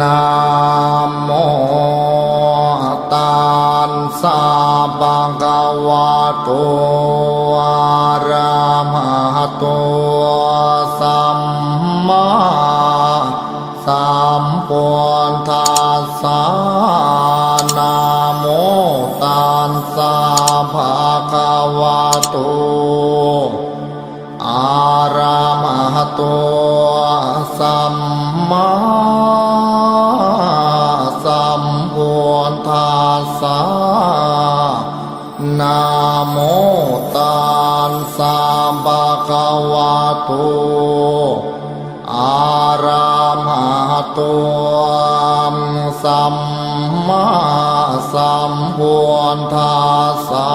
นะโมตัสสะภะคะวะโตอะระหะโตสัมมาสัมพุทธัสสะนะโมตัสสะภะคะวะโตอาระมหโต นะโมตัสสะภะคะวะโตอาระมหะโตสัมมาสัมพุทธัสสะ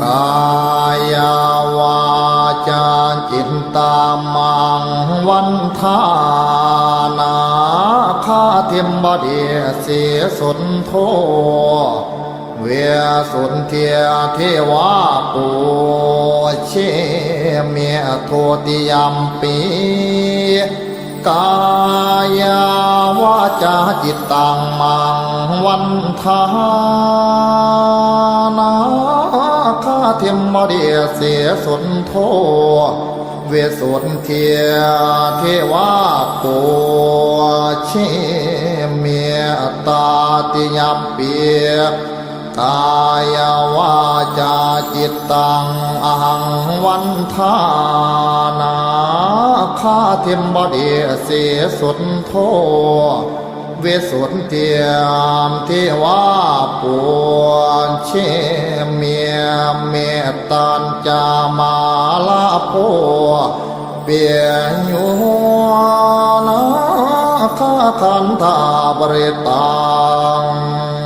กายวาจาจิตตามังวันทานา คาเทมบดีเสียสนโท เวียสุนเทียเทวาปูเชเมียโทติยมปีกายาวาจาจิตตังมังวันทานาคาเทมมเดียเสียสุนโท เวสุนเทียเทวาปู ชิเมียตาติยมเปียกายวาจาจิตตังอหังวันทานาคาเทมบดีเสียสุนโทเวสุนเทียมเทวาปวนเชเมียเมตตันจามาลาโพเปียญัวนา คาคันธาบริตัง